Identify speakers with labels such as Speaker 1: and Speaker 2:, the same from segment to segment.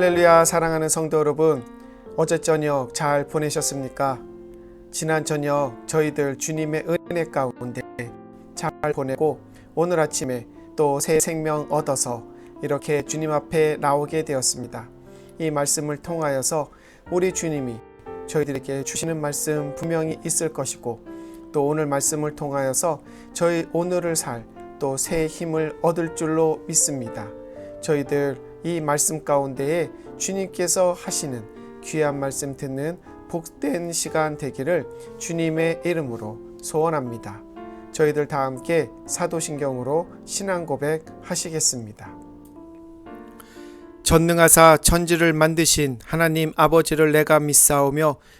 Speaker 1: 할렐루야 사랑하는 성도 여러분 어제 저녁 잘 보내셨습니까? 지난 저녁 저희들 주님의 은혜 가운데 잘 보내고 오늘 아침에 또 새 생명 얻어서 이렇게 주님 앞에 나오게 되었습니다. 이 말씀을 통하여서 우리 주님이 저희들에게 주시는 말씀 분명히 있을 것이고 또 오늘 말씀을 통하여서 저희 오늘을 살 또 새 힘을 얻을 줄로 믿습니다. 저희들 이 말씀 가운데에 주님께서 하시는 귀한 말씀 듣는 복된 시간 되기를 주님의 이름으로 소원합니다. 저희들 다 함께 사도신경으로 신앙 고백 하시겠습니다. 전능하사 천지를 만드신 하나님 아버지를 내가 믿사오며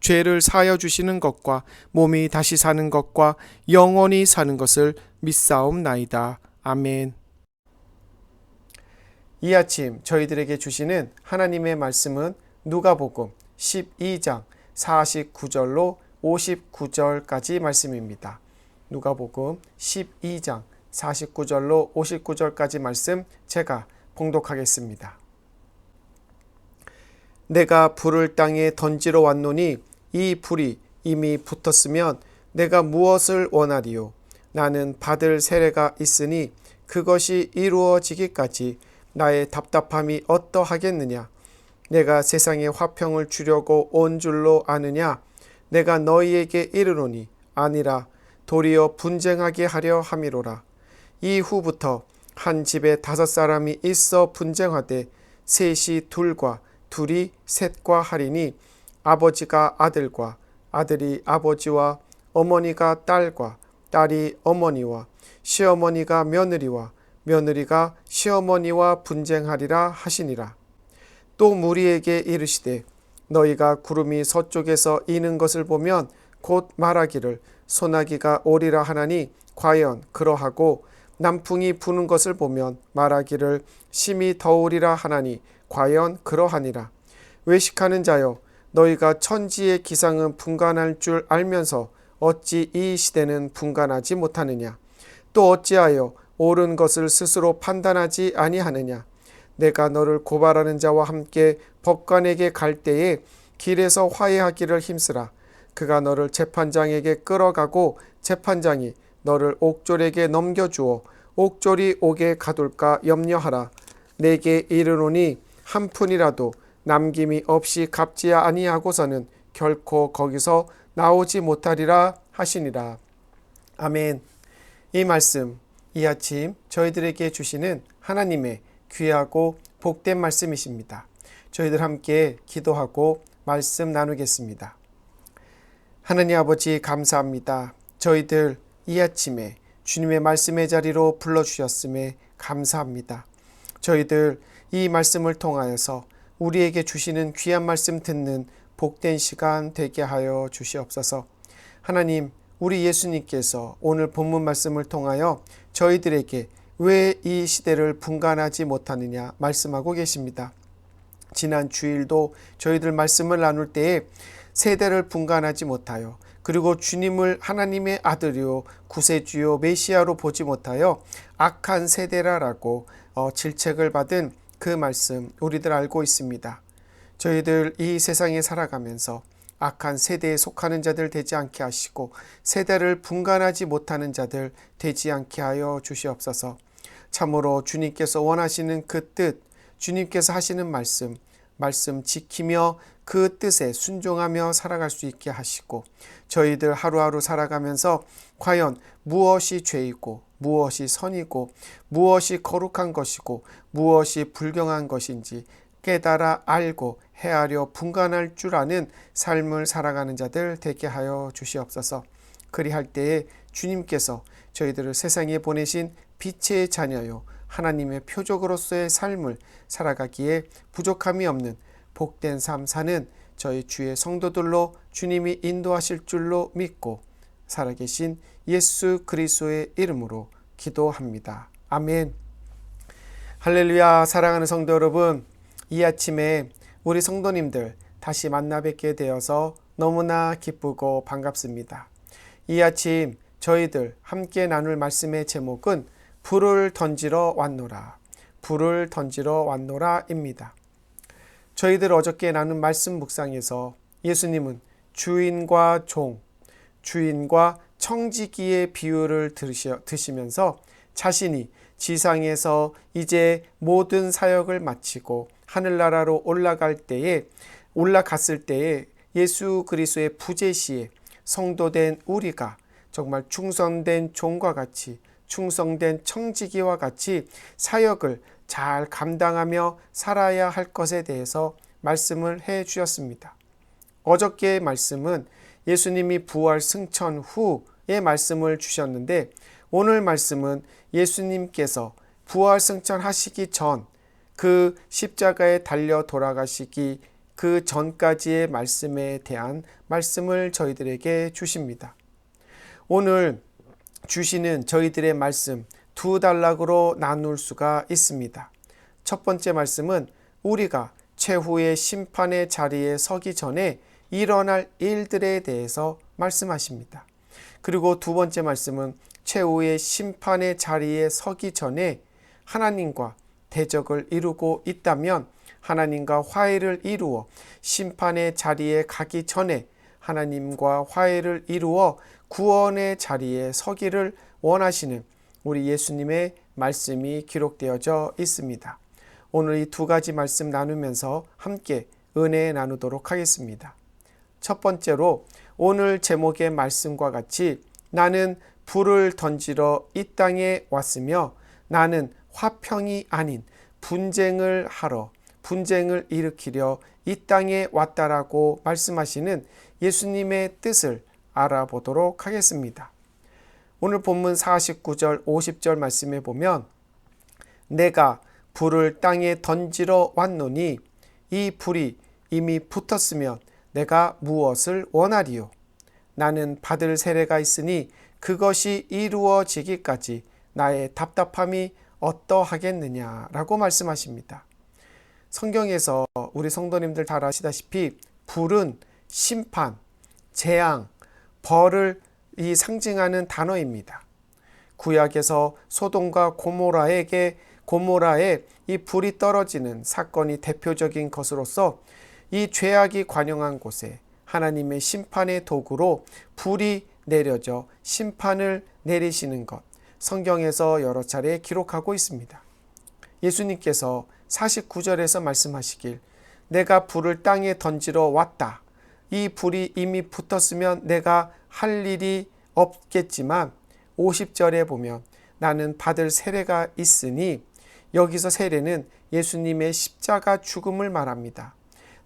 Speaker 1: 죄를 사여 주시는 것과 몸이 다시 사는 것과 영원히 사는 것을 믿사옵나이다. 아멘. 이 아침 저희들에게 주시는 하나님의 말씀은 누가복음 12장 49절로 59절까지 말씀입니다. 누가복음 12장 49절로 59절까지 말씀 제가 봉독하겠습니다. 내가 불을 땅에 던지러 왔노니 이 불이 이미 붙었으면 내가 무엇을 원하리요? 나는 받을 세례가 있으니 그것이 이루어지기까지 나의 답답함이 어떠하겠느냐? 내가 세상에 화평을 주려고 온 줄로 아느냐? 내가 너희에게 이르노니 아니라 도리어 분쟁하게 하려 함이로라. 이후부터 한 집에 다섯 사람이 있어 분쟁하되 셋이 둘과 둘이 셋과 하리니 아버지가 아들과 아들이 아버지와 어머니가 딸과 딸이 어머니와 시어머니가 며느리와 며느리가 시어머니와 분쟁하리라 하시니라. 또 무리에게 이르시되 너희가 구름이 서쪽에서 이는 것을 보면 곧 말하기를 소나기가 오리라 하나니 과연 그러하고 남풍이 부는 것을 보면 말하기를 심히 더우리라 하나니 과연 그러하니라. 외식하는 자여 너희가 천지의 기상은 분간할 줄 알면서 어찌 이 시대는 분간하지 못하느냐? 또 어찌하여 옳은 것을 스스로 판단하지 아니하느냐? 내가 너를 고발하는 자와 함께 법관에게 갈 때에 길에서 화해하기를 힘쓰라. 그가 너를 재판장에게 끌어가고 재판장이 너를 옥졸에게 넘겨주어 옥졸이 옥에 가둘까 염려하라. 내게 이르노니 한 푼이라도 남김이 없이 갚지 아니하고서는 결코 거기서 나오지 못하리라 하시니라. 아멘. 이 말씀, 이 아침 저희들에게 주시는 하나님의 귀하고 복된 말씀이십니다. 저희들 함께 기도하고 말씀 나누겠습니다. 하나님 아버지 감사합니다. 저희들 이 아침에 주님의 말씀의 자리로 불러주셨음에 감사합니다. 저희들 이 말씀을 통하여서 우리에게 주시는 귀한 말씀 듣는 복된 시간 되게 하여 주시옵소서. 하나님, 우리 예수님께서 오늘 본문 말씀을 통하여 저희들에게 왜 이 시대를 분간하지 못하느냐 말씀하고 계십니다. 지난 주일도 저희들 말씀을 나눌 때에 세대를 분간하지 못하여 그리고 주님을 하나님의 아들이요 구세주요 메시아로 보지 못하여 악한 세대라라고 어, 질책을 받은 그 말씀 우리들 알고 있습니다. 저희들 이 세상에 살아가면서 악한 세대에 속하는 자들 되지 않게 하시고 세대를 분간하지 못하는 자들 되지 않게 하여 주시옵소서. 참으로 주님께서 원하시는 그 뜻, 주님께서 하시는 말씀, 말씀 지키며 그 뜻에 순종하며 살아갈 수 있게 하시고 저희들 하루하루 살아가면서 과연 무엇이 죄이고 무엇이 선이고 무엇이 거룩한 것이고 무엇이 불경한 것인지 깨달아 알고 헤아려 분간할 줄 아는 삶을 살아가는 자들 되게 하여 주시옵소서. 그리할 때에 주님께서 저희들을 세상에 보내신 빛의 자녀요 하나님의 표적으로서의 삶을 살아가기에 부족함이 없는 복된 삶 사는 저희 주의 성도들로 주님이 인도하실 줄로 믿고 살아계신 예수 그리스도의 이름으로 기도합니다. 아멘. 할렐루야 사랑하는 성도 여러분 이 아침에 우리 성도님들 다시 만나 뵙게 되어서 너무나 기쁘고 반갑습니다. 이 아침 저희들 함께 나눌 말씀의 제목은 불을 던지러 왔노라. 불을 던지러 왔노라입니다. 저희들 어저께 나눈 말씀 묵상에서 예수님은 주인과 종, 주인과 청지기의 비유를 드시면서 자신이 지상에서 이제 모든 사역을 마치고 하늘나라로 올라갈 때에 올라갔을 때에 예수 그리스도의 부재시에 성도된 우리가 정말 충성된 종과 같이 충성된 청지기와 같이 사역을 잘 감당하며 살아야 할 것에 대해서 말씀을 해 주셨습니다. 어저께의 말씀은 예수님이 부활 승천 후의 말씀을 주셨는데 오늘 말씀은 예수님께서 부활 승천하시기 전 그 십자가에 달려 돌아가시기 그 전까지의 말씀에 대한 말씀을 저희들에게 주십니다. 오늘 주시는 저희들의 말씀 두 단락으로 나눌 수가 있습니다. 첫 번째 말씀은 우리가 최후의 심판의 자리에 서기 전에 일어날 일들에 대해서 말씀하십니다. 그리고 두 번째 말씀은 최후의 심판의 자리에 서기 전에 하나님과 대적을 이루고 있다면 하나님과 화해를 이루어 심판의 자리에 가기 전에 하나님과 화해를 이루어 구원의 자리에 서기를 원하시는 우리 예수님의 말씀이 기록되어져 있습니다. 오늘 이 두 가지 말씀 나누면서 함께 은혜 나누도록 하겠습니다. 첫 번째로 오늘 제목의 말씀과 같이 나는 불을 던지러 이 땅에 왔으며 나는 화평이 아닌 분쟁을 하러 분쟁을 일으키려 이 땅에 왔다라고 말씀하시는 예수님의 뜻을 알아보도록 하겠습니다. 오늘 본문 49절 50절 말씀에 보면 내가 불을 땅에 던지러 왔노니 이 불이 이미 붙었으면 내가 무엇을 원하리요 나는 받을 세례가 있으니 그것이 이루어지기까지 나의 답답함이 어떠하겠느냐라고 말씀하십니다. 성경에서 우리 성도님들 잘 아시다시피 불은 심판, 재앙, 벌을 이 상징하는 단어입니다. 구약에서 소돔과 고모라에게 고모라에 이 불이 떨어지는 사건이 대표적인 것으로서 이 죄악이 관영한 곳에 하나님의 심판의 도구로 불이 내려져 심판을 내리시는 것 성경에서 여러 차례 기록하고 있습니다. 예수님께서 49절에서 말씀하시길 내가 불을 땅에 던지러 왔다. 이 불이 이미 붙었으면 내가 할 일이 없겠지만 50절에 보면 나는 받을 세례가 있으니 여기서 세례는 예수님의 십자가 죽음을 말합니다.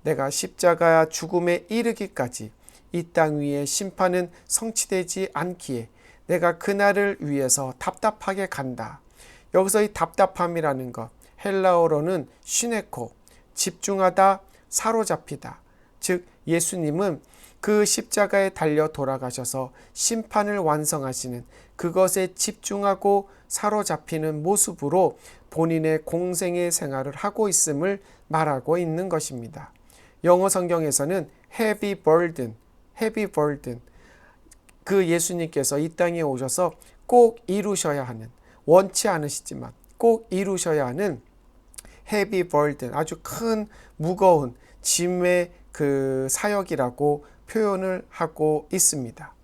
Speaker 1: 내가 십자가 죽음에 이르기까지 이 땅 위에 심판은 성취되지 않기에 내가 그날을 위해서 답답하게 간다. 여기서 이 답답함이라는 것 헬라어로는 시네코 집중하다 사로잡히다. 즉 예수님은 그 십자가에 달려 돌아가셔서 심판을 완성하시는 그것에 집중하고 사로잡히는 모습으로 본인의 공생의 생활을 하고 있음을 말하고 있는 것입니다. 영어 성경에서는 heavy burden, heavy burden. 그 예수님께서 이 땅에 오셔서 꼭 이루셔야 하는, 원치 않으시지만 꼭 이루셔야 하는 heavy burden, 아주 큰 무거운 짐의 그 사역이라고 표현을 하고 있습니다.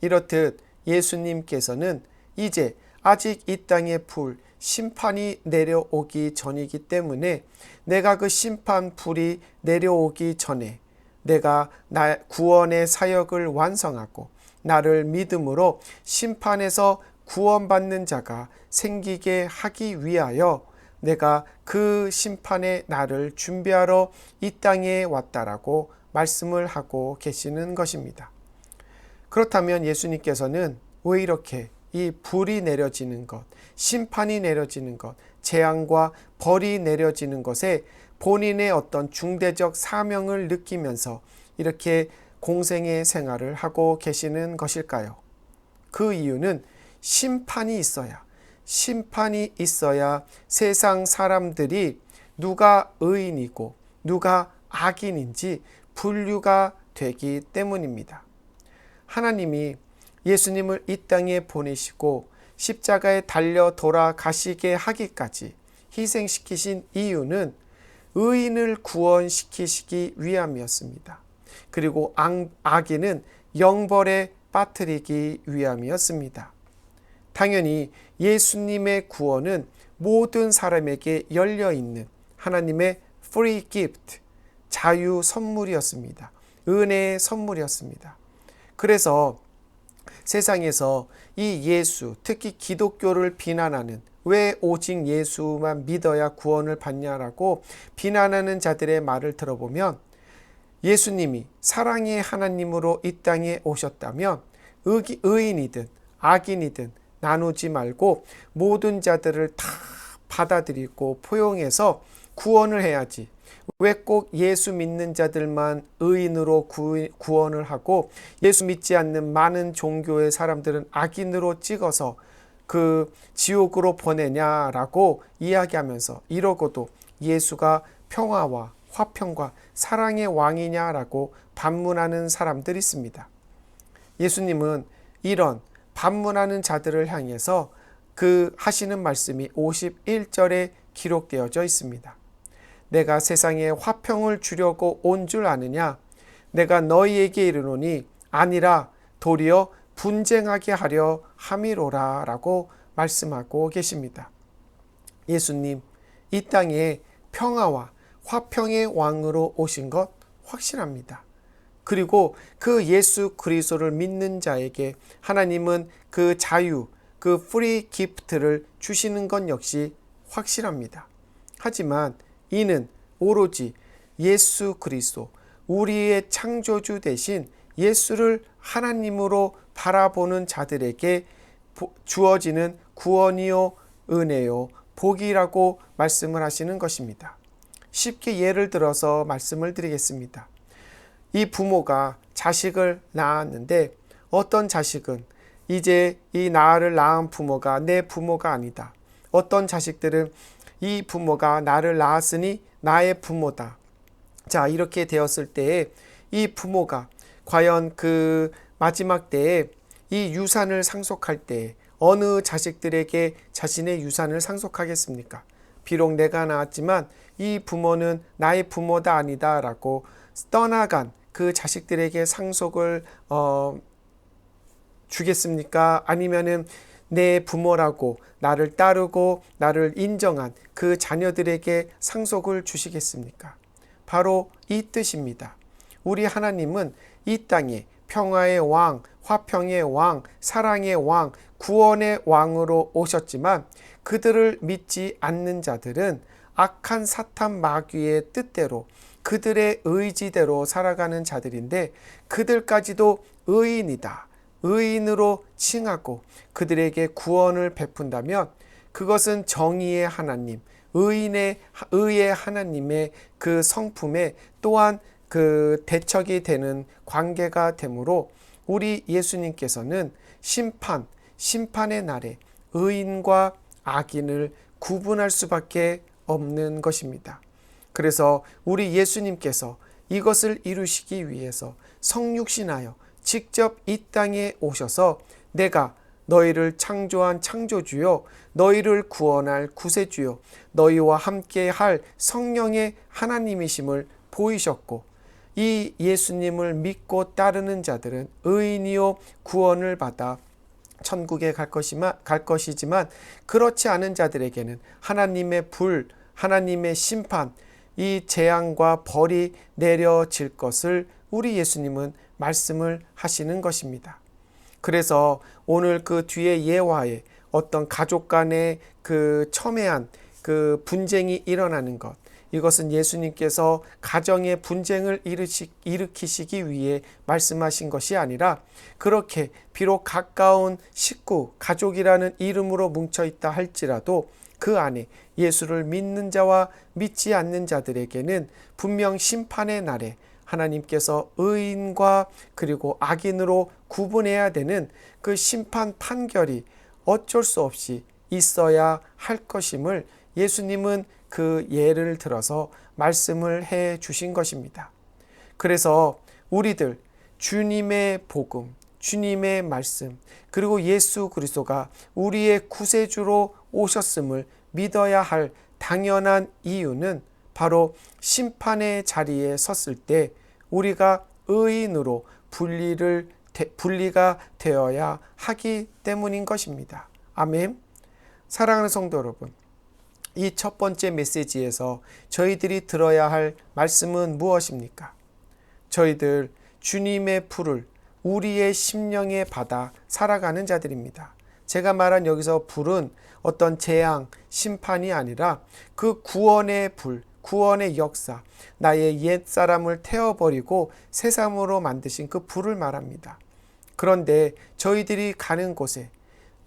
Speaker 1: 이렇듯 예수님께서는 이제 아직 이 땅의 불, 심판이 내려오기 전이기 때문에 내가 그 심판 불이 내려오기 전에 내가 나 구원의 사역을 완성하고 나를 믿음으로 심판에서 구원받는 자가 생기게 하기 위하여 내가 그 심판의 날을 준비하러 이 땅에 왔다라고 말씀을 하고 계시는 것입니다. 그렇다면 예수님께서는 왜 이렇게 이 불이 내려지는 것, 심판이 내려지는 것, 재앙과 벌이 내려지는 것에 본인의 어떤 중대적 사명을 느끼면서 이렇게 공생의 생활을 하고 계시는 것일까요? 그 이유는 심판이 있어야, 심판이 있어야 세상 사람들이 누가 의인이고 누가 악인인지 분류가 되기 때문입니다. 하나님이 예수님을 이 땅에 보내시고 십자가에 달려 돌아가시게 하기까지 희생시키신 이유는 의인을 구원시키시기 위함이었습니다. 그리고 악인은 영벌에 빠뜨리기 위함이었습니다. 당연히 예수님의 구원은 모든 사람에게 열려 있는 하나님의 free gift, 자유 선물이었습니다. 은혜의 선물이었습니다. 그래서 세상에서 이 예수, 특히 기독교를 비난하는 왜 오직 예수만 믿어야 구원을 받냐라고 비난하는 자들의 말을 들어보면 예수님이 사랑의 하나님으로 이 땅에 오셨다면 의인이든 악인이든 나누지 말고 모든 자들을 다 받아들이고 포용해서 구원을 해야지. 왜 꼭 예수 믿는 자들만 의인으로 구원을 하고 예수 믿지 않는 많은 종교의 사람들은 악인으로 찍어서 그 지옥으로 보내냐라고 이야기하면서 이러고도 예수가 평화와 화평과 사랑의 왕이냐라고 반문하는 사람들이 있습니다. 예수님은 이런 반문하는 자들을 향해서 그 하시는 말씀이 51절에 기록되어져 있습니다. 내가 세상에 화평을 주려고 온 줄 아느냐? 내가 너희에게 이르노니 아니라 도리어 분쟁하게 하려 함이로라 라고 말씀하고 계십니다. 예수님, 이 땅에 평화와 화평의 왕으로 오신 것 확실합니다. 그리고 그 예수 그리스도를 믿는 자에게 하나님은 그 자유, 그 프리 기프트를 주시는 것 역시 확실합니다. 하지만 이는 오로지 예수 그리스도, 우리의 창조주 대신 예수를 하나님으로 바라보는 자들에게 주어지는 구원이요, 은혜요, 복이라고 말씀을 하시는 것입니다. 쉽게 예를 들어서 말씀을 드리겠습니다. 이 부모가 자식을 낳았는데 어떤 자식은 이제 이 나를 낳은 부모가 내 부모가 아니다. 어떤 자식들은 이 부모가 나를 낳았으니 나의 부모다. 자, 이렇게 되었을 때에 이 부모가 과연 그 마지막 때에 이 유산을 상속할 때 어느 자식들에게 자신의 유산을 상속하겠습니까? 비록 내가 낳았지만 이 부모는 나의 부모다 아니다라고 떠나간 그 자식들에게 상속을 어, 주겠습니까? 아니면은 내 부모라고 나를 따르고 나를 인정한 그 자녀들에게 상속을 주시겠습니까? 바로 이 뜻입니다. 우리 하나님은 이 땅에 평화의 왕, 화평의 왕, 사랑의 왕, 구원의 왕으로 오셨지만 그들을 믿지 않는 자들은 악한 사탄 마귀의 뜻대로 그들의 의지대로 살아가는 자들인데 그들까지도 의인이다. 의인으로 칭하고 그들에게 구원을 베푼다면 그것은 정의의 하나님, 의인의 의의 하나님의 그 성품에 또한 그 대척이 되는 관계가 되므로 우리 예수님께서는 심판, 심판의 날에 의인과 악인을 구분할 수밖에 없는 것입니다. 그래서 우리 예수님께서 이것을 이루시기 위해서 성육신하여 직접 이 땅에 오셔서 내가 너희를 창조한 창조주요, 너희를 구원할 구세주요, 너희와 함께 할 성령의 하나님이심을 보이셨고, 이 예수님을 믿고 따르는 자들은 의인이요 구원을 받아 천국에 갈 것이만 갈 것이지만 그렇지 않은 자들에게는 하나님의 불, 하나님의 심판, 이 재앙과 벌이 내려질 것을 우리 예수님은 말씀을 하시는 것입니다. 그래서 오늘 그 뒤에 예화에 어떤 가족 간의 그 첨예한 그 분쟁이 일어나는 것, 이것은 예수님께서 가정의 분쟁을 일으키시기 위해 말씀하신 것이 아니라 그렇게 비록 가까운 식구, 가족이라는 이름으로 뭉쳐 있다 할지라도 그 안에 예수를 믿는 자와 믿지 않는 자들에게는 분명 심판의 날에 하나님께서 의인과 그리고 악인으로 구분해야 되는 그 심판 판결이 어쩔 수 없이 있어야 할 것임을 예수님은 그 예를 들어서 말씀을 해 주신 것입니다. 그래서 우리들 주님의 복음, 주님의 말씀, 그리고 예수 그리스도가 우리의 구세주로 오셨음을 믿어야 할 당연한 이유는 바로 심판의 자리에 섰을 때 우리가 의인으로 분리를 분리가 되어야 하기 때문인 것입니다. 아멘. 사랑하는 성도 여러분, 이 첫 번째 메시지에서 저희들이 들어야 할 말씀은 무엇입니까? 저희들 주님의 불을 우리의 심령에 받아 살아가는 자들입니다. 제가 말한 여기서 불은 어떤 재앙, 심판이 아니라 그 구원의 불, 구원의 역사, 나의 옛 사람을 태워버리고 새삼으로 만드신 그 불을 말합니다. 그런데 저희들이 가는 곳에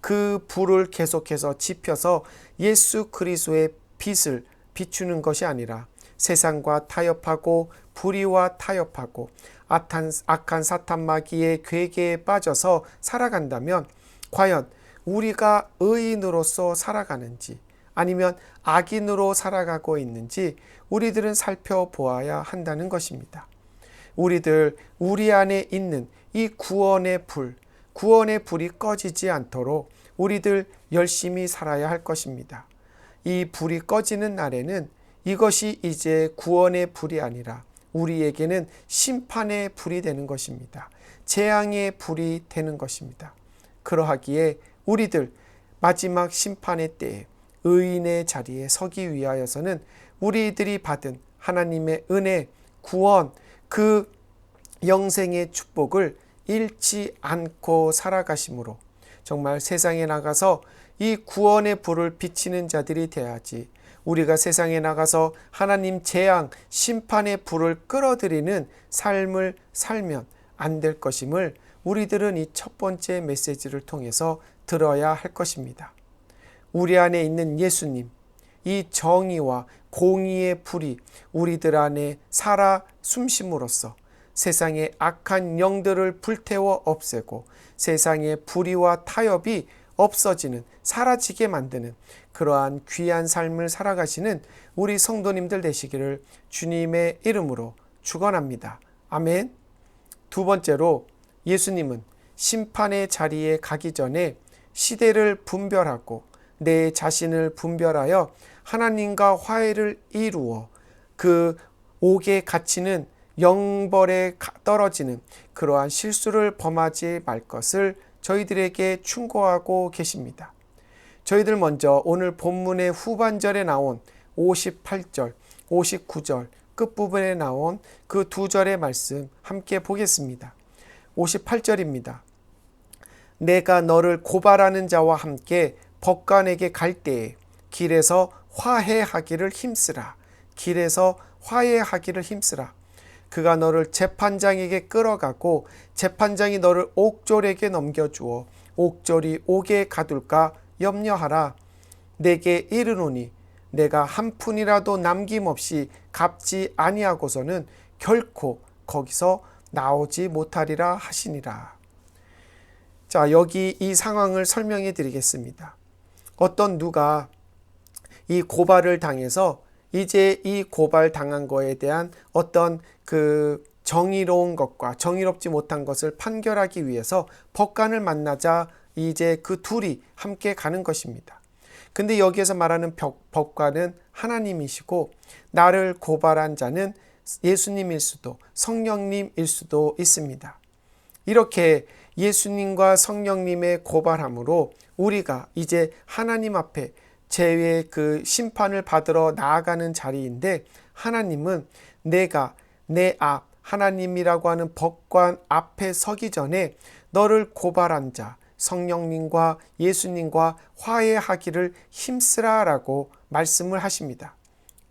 Speaker 1: 그 불을 계속해서 지펴서 예수 그리스도의 빛을 비추는 것이 아니라 세상과 타협하고 불의와 타협하고 악한, 악한 사탄 마귀의 괴계에 빠져서 살아간다면 과연 우리가 의인으로서 살아가는지 아니면 악인으로 살아가고 있는지 우리들은 살펴보아야 한다는 것입니다. 우리들 우리 안에 있는 이 구원의 불, 구원의 불이 꺼지지 않도록 우리들 열심히 살아야 할 것입니다. 이 불이 꺼지는 날에는 이것이 이제 구원의 불이 아니라 우리에게는 심판의 불이 되는 것입니다. 재앙의 불이 되는 것입니다. 그러하기에 우리들 마지막 심판의 때에 의인의 자리에 서기 위하여서는 우리들이 받은 하나님의 은혜, 구원, 그 영생의 축복을 잃지 않고 살아가심으로 정말 세상에 나가서 이 구원의 불을 비치는 자들이 돼야지 우리가 세상에 나가서 하나님 재앙, 심판의 불을 끌어들이는 삶을 살면 안 될 것임을 우리들은 이 첫 번째 메시지를 통해서 들어야 할 것입니다. 우리 안에 있는 예수님, 이 정의와 공의의 불이 우리들 안에 살아 숨심으로써 세상의 악한 영들을 불태워 없애고 세상의 불의와 타협이 없어지는 사라지게 만드는 그러한 귀한 삶을 살아가시는 우리 성도님들 되시기를 주님의 이름으로 축원합니다. 아멘. 두 번째로 예수님은 심판의 자리에 가기 전에 시대를 분별하고 내 자신을 분별하여 하나님과 화해를 이루어 그 옥에 갇히는 영벌에 떨어지는 그러한 실수를 범하지 말 것을 저희들에게 충고하고 계십니다. 저희들 먼저 오늘 본문의 후반절에 나온 58절, 59절 끝부분에 나온 그 두 절의 말씀 함께 보겠습니다. 58절입니다. 내가 너를 고발하는 자와 함께 법관에게 갈 때에 길에서 화해하기를 힘쓰라. 길에서 화해하기를 힘쓰라. 그가 너를 재판장에게 끌어가고 재판장이 너를 옥졸에게 넘겨주어 옥졸이 옥에 가둘까 염려하라. 내게 이르노니 내가 한 푼이라도 남김없이 갚지 아니하고서는 결코 거기서 나오지 못하리라 하시니라. 자, 여기 이 상황을 설명해 드리겠습니다. 어떤 누가 이 고발을 당해서 이제 이 고발 당한 거에 대한 어떤 그 정의로운 것과 정의롭지 못한 것을 판결하기 위해서 법관을 만나자 이제 그 둘이 함께 가는 것입니다. 근데 여기에서 말하는 법관은 하나님이시고 나를 고발한 자는 예수님일 수도 성령님일 수도 있습니다. 이렇게 예수님과 성령님의 고발함으로 우리가 이제 하나님 앞에 제의 그 심판을 받으러 나아가는 자리인데 하나님은 내가 내 앞 하나님이라고 하는 법관 앞에 서기 전에 너를 고발한 자 성령님과 예수님과 화해하기를 힘쓰라라고 말씀을 하십니다.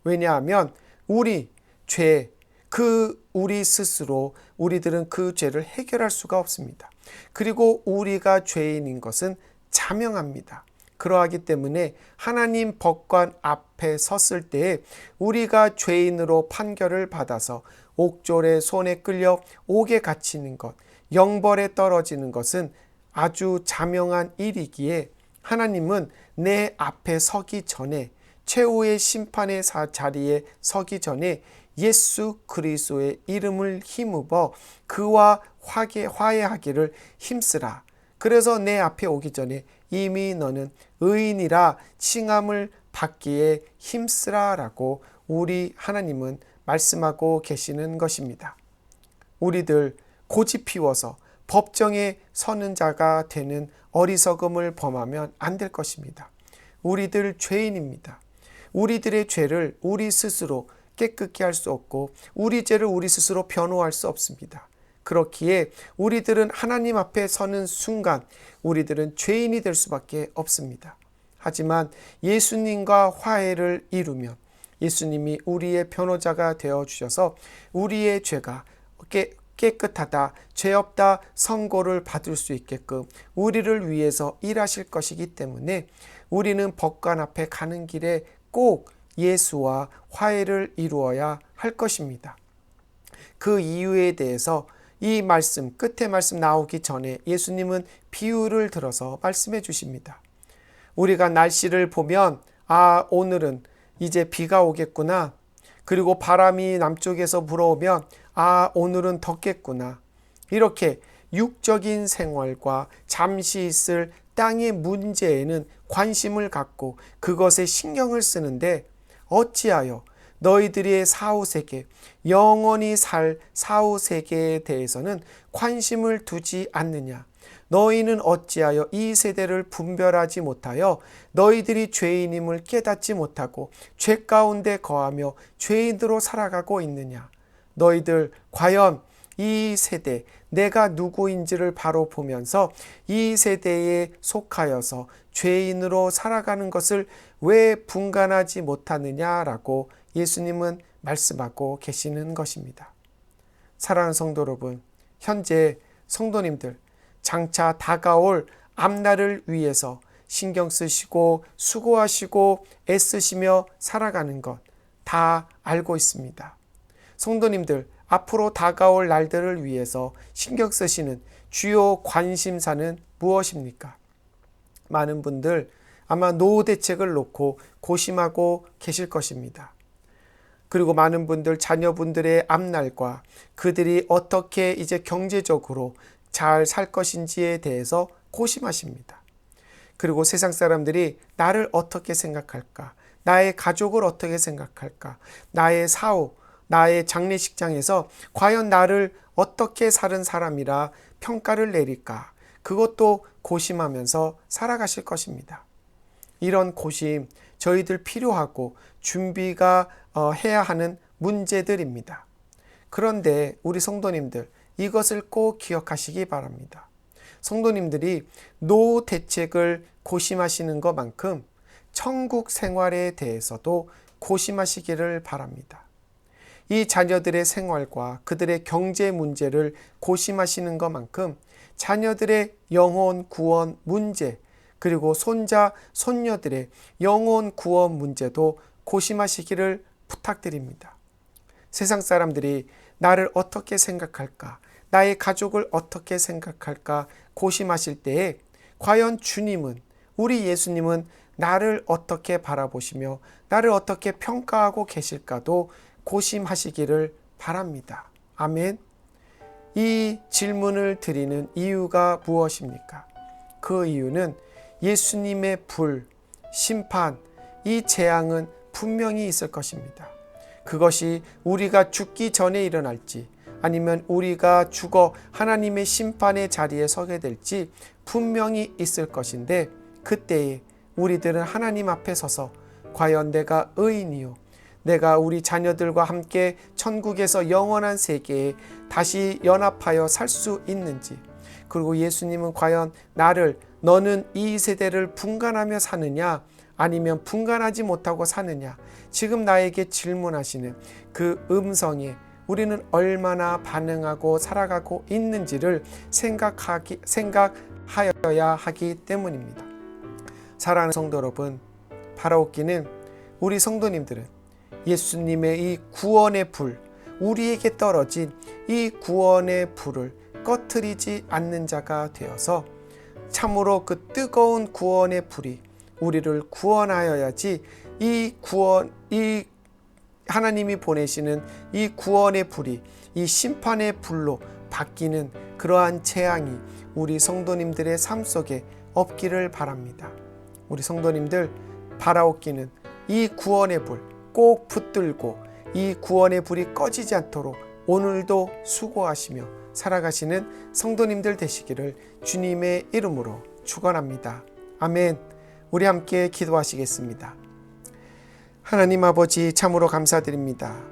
Speaker 1: 왜냐하면 우리 죄, 그 우리 스스로 우리들은 그 죄를 해결할 수가 없습니다. 그리고 우리가 죄인인 것은 자명합니다. 그러하기 때문에 하나님 법관 앞에 섰을 때 우리가 죄인으로 판결을 받아서 옥졸의 손에 끌려 옥에 갇히는 것, 영벌에 떨어지는 것은 아주 자명한 일이기에 하나님은 내 앞에 서기 전에 최후의 심판의 자리에 서기 전에 예수 그리스도의 이름을 힘입어 그와 화해, 화해하기를 힘쓰라. 그래서 내 앞에 오기 전에 이미 너는 의인이라 칭함을 받기에 힘쓰라라고 우리 하나님은 말씀하고 계시는 것입니다. 우리들 고집 피워서 법정에 서는 자가 되는 어리석음을 범하면 안 될 것입니다. 우리들 죄인입니다. 우리들의 죄를 우리 스스로 깨끗게 할 수 없고 우리 죄를 우리 스스로 변호할 수 없습니다. 그렇기에 우리들은 하나님 앞에 서는 순간 우리들은 죄인이 될 수밖에 없습니다. 하지만 예수님과 화해를 이루면 예수님이 우리의 변호자가 되어 주셔서 우리의 죄가 깨, 깨끗하다, 죄 없다 선고를 받을 수 있게끔 우리를 위해서 일하실 것이기 때문에 우리는 법관 앞에 가는 길에 꼭 예수와 화해를 이루어야 할 것입니다. 그 이유에 대해서 이 말씀, 끝에 말씀 나오기 전에 예수님은 비유를 들어서 말씀해 주십니다. 우리가 날씨를 보면, 아, 오늘은 이제 비가 오겠구나. 그리고 바람이 남쪽에서 불어오면, 아, 오늘은 덥겠구나. 이렇게 육적인 생활과 잠시 있을 땅의 문제에는 관심을 갖고 그것에 신경을 쓰는데 어찌하여 너희들의 사후 세계, 영원히 살 사후 세계에 대해서는 관심을 두지 않느냐? 너희는 어찌하여 이 세대를 분별하지 못하여 너희들이 죄인임을 깨닫지 못하고 죄 가운데 거하며 죄인으로 살아가고 있느냐? 너희들 과연 이 세대, 내가 누구인지를 바로 보면서 이 세대에 속하여서 죄인으로 살아가는 것을 왜 분간하지 못하느냐라고 예수님은 말씀하고 계시는 것입니다. 사랑하는 성도 여러분, 현재 성도님들 장차 다가올 앞날을 위해서 신경 쓰시고 수고하시고 애쓰시며 살아가는 것 다 알고 있습니다. 성도님들 앞으로 다가올 날들을 위해서 신경 쓰시는 주요 관심사는 무엇입니까? 많은 분들 아마 노후 대책을 놓고 고심하고 계실 것입니다. 그리고 많은 분들 자녀분들의 앞날과 그들이 어떻게 이제 경제적으로 잘 살 것인지에 대해서 고심하십니다. 그리고 세상 사람들이 나를 어떻게 생각할까? 나의 가족을 어떻게 생각할까? 나의 사업, 나의 장례식장에서 과연 나를 어떻게 사는 사람이라 평가를 내릴까? 그것도 고심하면서 살아가실 것입니다. 이런 고심 저희들 필요하고 준비가 어, 해야 하는 문제들입니다. 그런데 우리 성도님들 이것을 꼭 기억하시기 바랍니다. 성도님들이 노 대책을 고심하시는 것만큼 천국 생활에 대해서도 고심하시기를 바랍니다. 이 자녀들의 생활과 그들의 경제 문제를 고심하시는 것만큼 자녀들의 영혼 구원 문제, 그리고 손자, 손녀들의 영혼 구원 문제도 고심하시기를 부탁드립니다. 세상 사람들이 나를 어떻게 생각할까? 나의 가족을 어떻게 생각할까? 고심하실 때에 과연 주님은, 우리 예수님은 나를 어떻게 바라보시며 나를 어떻게 평가하고 계실까도 고심하시기를 바랍니다. 아멘. 이 질문을 드리는 이유가 무엇입니까? 그 이유는 예수님의 불, 심판, 이 재앙은 분명히 있을 것입니다. 그것이 우리가 죽기 전에 일어날지 아니면 우리가 죽어 하나님의 심판의 자리에 서게 될지 분명히 있을 것인데 그때에 우리들은 하나님 앞에 서서 과연 내가 의인이요 내가 우리 자녀들과 함께 천국에서 영원한 세계에 다시 연합하여 살 수 있는지 그리고 예수님은 과연 나를 너는 이 세대를 분간하며 사느냐 아니면 분간하지 못하고 사느냐? 지금 나에게 질문하시는 그 음성에 우리는 얼마나 반응하고 살아가고 있는지를 생각하기, 생각하여야 하기 때문입니다. 사랑하는 성도 여러분, 바라옵기는 우리 성도님들은 예수님의 이 구원의 불, 우리에게 떨어진 이 구원의 불을 꺼트리지 않는 자가 되어서 참으로 그 뜨거운 구원의 불이 우리를 구원하여야지 이 구원 이 하나님이 보내시는 이 구원의 불이 이 심판의 불로 바뀌는 그러한 재앙이 우리 성도님들의 삶 속에 없기를 바랍니다. 우리 성도님들 바라옵기는 이 구원의 불 꼭 붙들고 이 구원의 불이 꺼지지 않도록 오늘도 수고하시며 살아가시는 성도님들 되시기를 주님의 이름으로 축원합니다. 아멘. 우리 함께 기도하시겠습니다. 하나님 아버지 참으로 감사드립니다.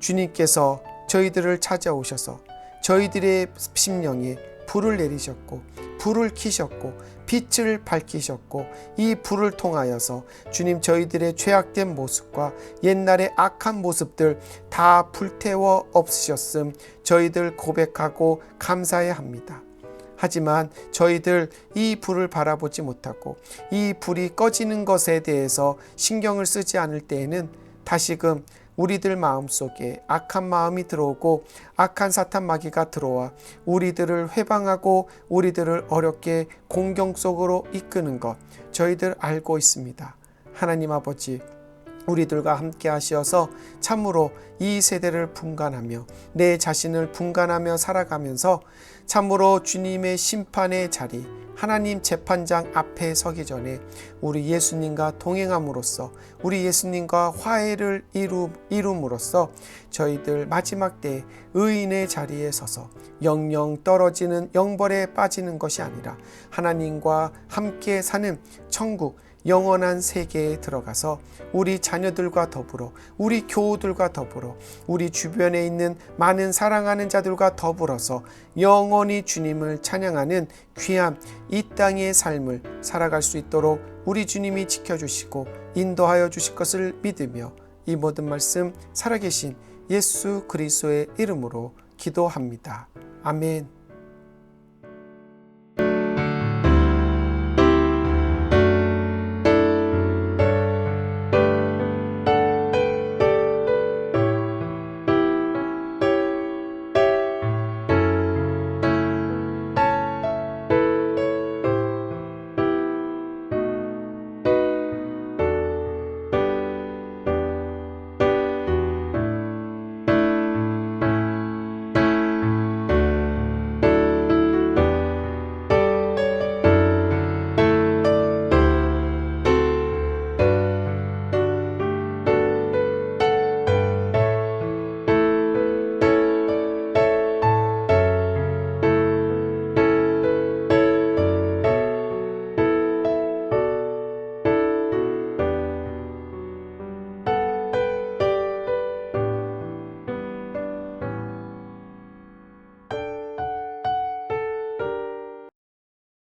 Speaker 1: 주님께서 저희들을 찾아오셔서 저희들의 심령에 불을 내리셨고 불을 켜셨고 빛을 밝히셨고 이 불을 통하여서 주님 저희들의 죄악된 모습과 옛날의 악한 모습들 다 불태워 없으셨음 저희들 고백하고 감사해야 합니다. 하지만 저희들 이 불을 바라보지 못하고 이 불이 꺼지는 것에 대해서 신경을 쓰지 않을 때에는 다시금 우리들 마음속에 악한 마음이 들어오고 악한 사탄 마귀가 들어와 우리들을 회방하고 우리들을 어렵게 공경 속으로 이끄는 것 저희들 알고 있습니다. 하나님 아버지 우리들과 함께 하시어서 참으로 이 세대를 분간하며 내 자신을 분간하며 살아가면서 참으로 주님의 심판의 자리 하나님 재판장 앞에 서기 전에 우리 예수님과 동행함으로써 우리 예수님과 화해를 이루, 이룸으로써 저희들 마지막 때 의인의 자리에 서서 영영 떨어지는 영벌에 빠지는 것이 아니라 하나님과 함께 사는 천국 영원한 세계에 들어가서 우리 자녀들과 더불어 우리 교우들과 더불어 우리 주변에 있는 많은 사랑하는 자들과 더불어서 영원히 주님을 찬양하는 귀한 이 땅의 삶을 살아갈 수 있도록 우리 주님이 지켜주시고 인도하여 주실 것을 믿으며 이 모든 말씀 살아계신 예수 그리스도의 이름으로 기도합니다. 아멘.